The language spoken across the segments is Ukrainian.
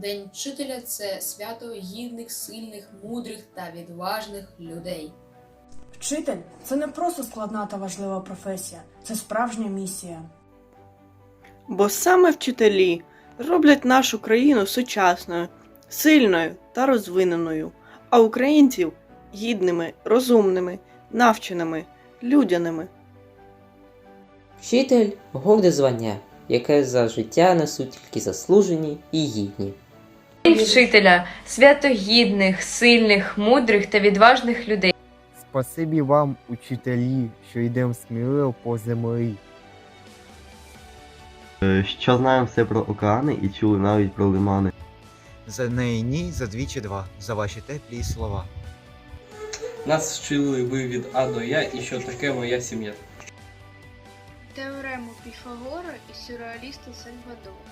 День вчителя це свято гідних, сильних, мудрих та відважних людей. Вчитель це не просто складна та важлива професія, це справжня місія. Бо саме вчителі роблять нашу країну сучасною, сильною та розвиненою, а українців гідними, розумними, навченими, людяними. Вчитель горде звання, яке за життя несуть тільки заслужені і гідні. Вчителя свято гідних, сильних, мудрих та відважних людей. Спасибі вам, учителі, що йдемо сміливо по землі. Е, Що знаємо все про океани і чули навіть про лимани. За неї ні, за двічі два, за ваші теплі слова. Нас вчили ви від А до Я і що таке моя сім'я. Теорему Піфагора і сюрреаліста Сальвадора.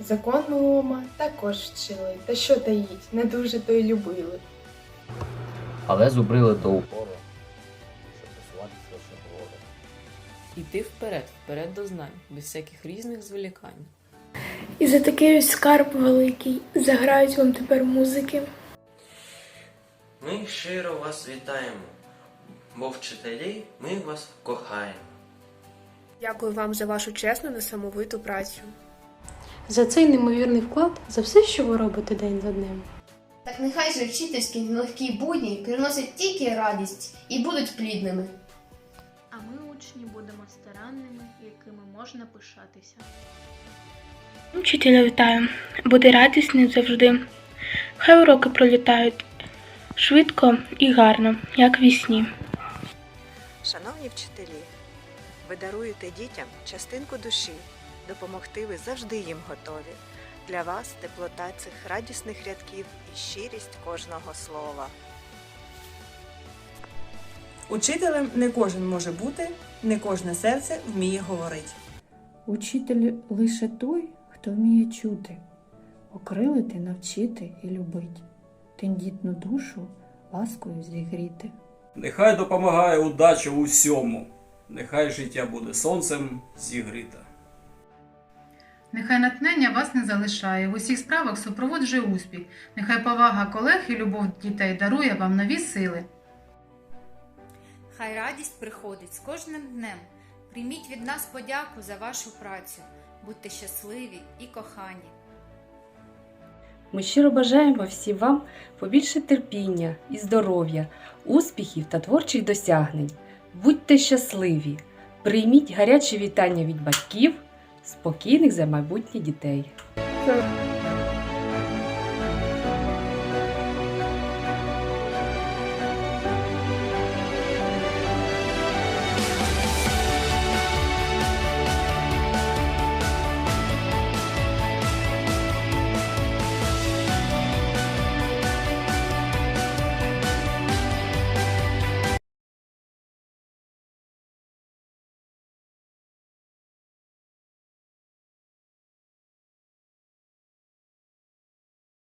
Закон Мелома також вчили, та що таїть, не дуже то й любили. Але зубрили до упору, щоб посуватися лише вгору. Іти вперед, вперед до знань, без всяких різних зволікань. І за такий ось скарб великий заграють вам тепер музики. Ми щиро вас вітаємо, бо вчителі ми вас кохаємо. Дякую вам за вашу чесну несамовиту працю. За цей неймовірний вклад, за все, що ви робите день за днем. Так нехай же вчительські нелегкі будні приносять тільки радість і будуть плідними. А ми, учні, будемо старанними, якими можна пишатися. Вчителя вітаю, бути радісним завжди. Хай уроки пролітають швидко і гарно, як вісні. Шановні вчителі, ви даруєте дітям частинку душі, допомогти ви завжди їм готові. Для вас теплота цих радісних рядків і щирість кожного слова. Учителем не кожен може бути, не кожне серце вміє говорити. Учитель лише той, хто вміє чути, окрилити, навчити і любить, тендітну душу ласкою зігріти. Нехай допомагає удача у всьому. Нехай життя буде сонцем зігріта. Нехай натхнення вас не залишає, в усіх справах супроводжує успіх. Нехай повага колег і любов дітей дарує вам нові сили. Хай радість приходить з кожним днем. Прийміть від нас подяку за вашу працю. Будьте щасливі і кохані. Ми щиро бажаємо всім вам побільше терпіння і здоров'я, успіхів та творчих досягнень. Будьте щасливі! Прийміть гарячі вітання від батьків, спокійних за майбутнє дітей.